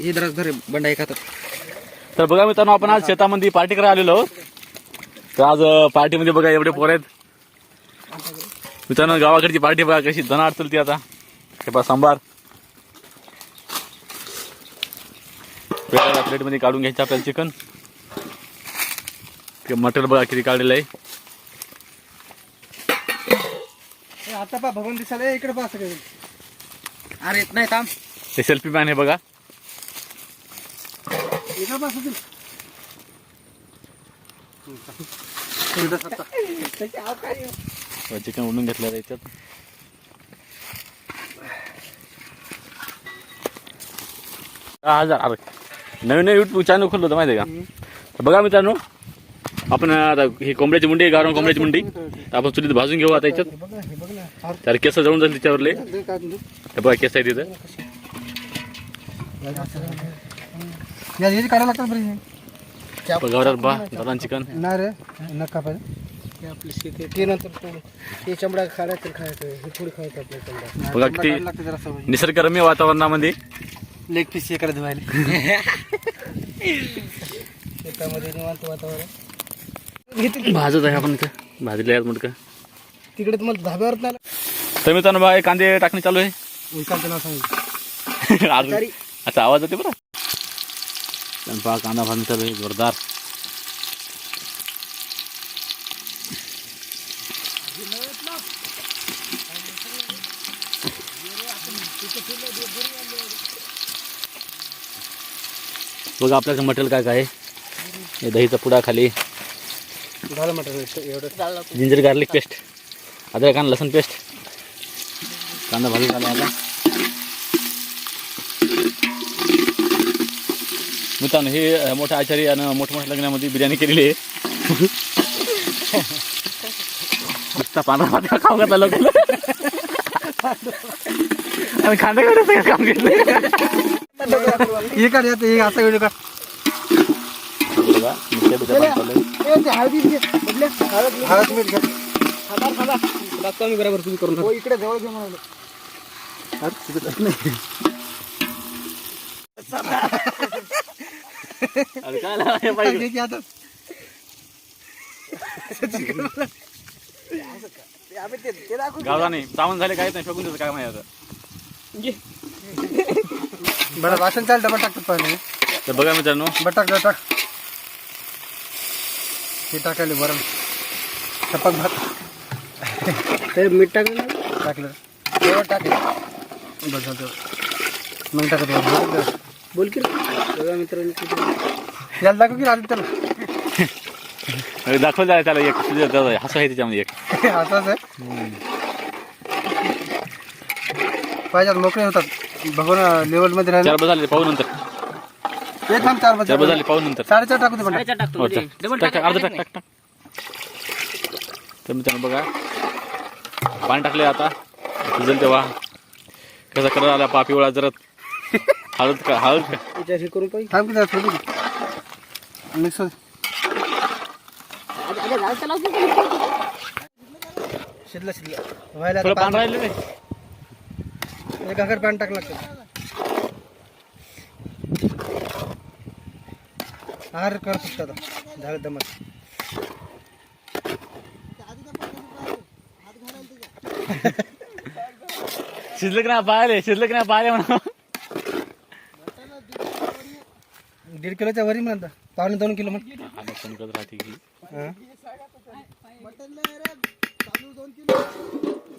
हे जरा धर बंडा एक हातात तर बघा मित्रांनो आपण आज शेतामध्ये पार्टी करायला आलेलो आहोत. तर आज पार्टीमध्ये बघा एवढे पोर आहेत. मित्रांनो गावाकडची पार्टी बघा कशी दनाट चलती आता. हे पहा सांबार. वेगळ्या प्लेटमध्ये काढून घ्यायचं आपल्याला चिकन मटेरियल बघा किती काढलेलं आहे. आता पा भगवान दिसायला इकडे पा सगळे. अरे येत नाही थांब. हे सेल्फी मॅन आहे बघा. चिकन उडून घेतलं याच्यात? दहा हजार अरे. नवीन नवीन युट्यूब चॅनल खोललं होतं माहिती आहे का बघा मित्रांनो आपण आता ही कोंबड्याची मुंडी आहे गावरान कोंबड्याची मुंडी आपण चुलीत भाजून घेऊ आता याच्यात. बघ तर केस जाऊन जाईल त्याच्यावरले बघा केस आहे तिथं. या याची काढायला लागतात बरं हे. बघा गावरान बा गावरान चिकन. नाही रे नका पाहिजे आपली शेती ते नंतर तोडू हे चमडा खायचं खायचं हे थोडी खायचं आपल्या चमडा. बघा किती निसर्गरम्य वातावरणामध्ये लेग पीस हे शेतामध्ये निवांत वातावरण. भाजत आहे आपण इथं. भाजले आहेत म्हणतं तिकडे तुम्हाला धाब्यावर नाही तर मित्रांनो बघा हे कांदे टाकणे चालू आहे. विकांत नाव सांगितलं आज- अच्छा आवाज येते बरं? स्वयंपाक कांदा भाजून चालू आहे जोरदार. बघा आपल्याकडे मटेरियल काय काय आहे? हे दहीचा पुडा खाली. Ginger garlic paste. अद्रक आणि लसूण पेस्ट. कांदा भाजून झाला आता. मित्रांनो हे मोठ्या आचारी आणि मोठमोठ्या लग्नामध्ये बिर्याणी केलेली आहे. नुसता पांढरा भात खाऊ घातला लोक आणि खांदा काढायचं काम घेतलं. हे काढ हे असा व्हिडिओ काढ. हळद मीठ घ्या कमी बरोबर तुम्ही करून हो इकडे जवळ घे म्हणाले अरे काय लावा हे बाई? आता. चावून झाले काहीच नाही फेकून द्यायचं काय माहिती आता. बरं वासन चाल डबल टाकतात पाहिजे तर बघा मित्रांनो. बरं टाक. टाक हे टाकायला बरं. टपक भात. ते मीठ टाकलं टाकलं. तेव्हा टाकलं बस झालं मग टाकत बरं. बोल की बघा मित्रांनो याला दाखव की आदित्य अरे दाखवलं जाय त्याला एक तुझ्या त्याचा हसू आहे त्याच्यामध्ये एक. असंच आहे? पाहिजे मोकळे होतात. भगवान लेवलमध्ये राहिले. चार बस झाले पाहू नंतर. थांब चार चार बस बजे झाले पाहू नंतर. साडेचार टाकू दे पण. हो, टाक. टाक, टाक, अर्धा टाक टाक टाक. तर मित्रांनो बघा पाणी टाकले आता. भिजल तेव्हा. कसा कलर आला पा पिवळा जरत. हळद का हळद का? याच्यात हे करून पाहिजे थांब की जरा थोडी मिक्स शिजलं शिजलं. व्हायला थोडं पाणी राहिलं रे एक घागर पाणी टाकलं लागतं आहार कर आता. झालं दमत शिजलं की नाही पाहिले शिजलं की नाही पाहिले म्हणा दीड किलोच्या वरी म्हणता. पावणे दोन किलो म्हण. राहते की हा.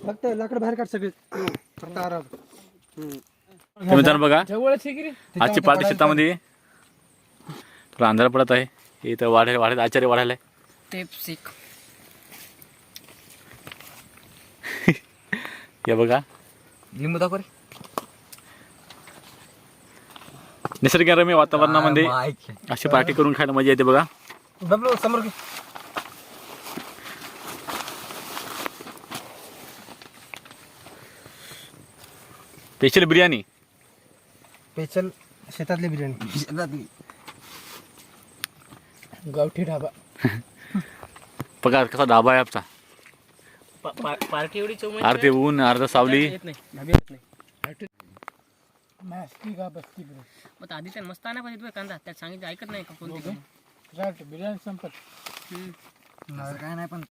फक्त लाकड बाहेर काढ सगळे. फक्त आराम. तर मित्रांनो बघा आजची पार्टी शेतामध्ये. थोडा अंधार पडत आहे. हे इथं वाढायला वाढायला आचार्य वाढायला आहे. हे बघा. लिंबू दाखव रे. निसर्गरम्य वातावरणामध्ये अशी पार्टी करून खायला मजा येते बघा. समोर स्पेशल बिर्याणी. स्पेशल शेतातली बिर्याणी. शेतातली. गावठी ढाबा. बघा कसा डाबा आहे आपला पार्टी एवढी अर्धे ऊन अर्ध सावली. नाश्ती का बसती ब्रो मग आधी तर मस्त आणा पाहिजे तुझ्या कांदा त्यात सांगितलं ऐकत नाही का कोणते बिर्याणी संपत हम्म. काय नाही पण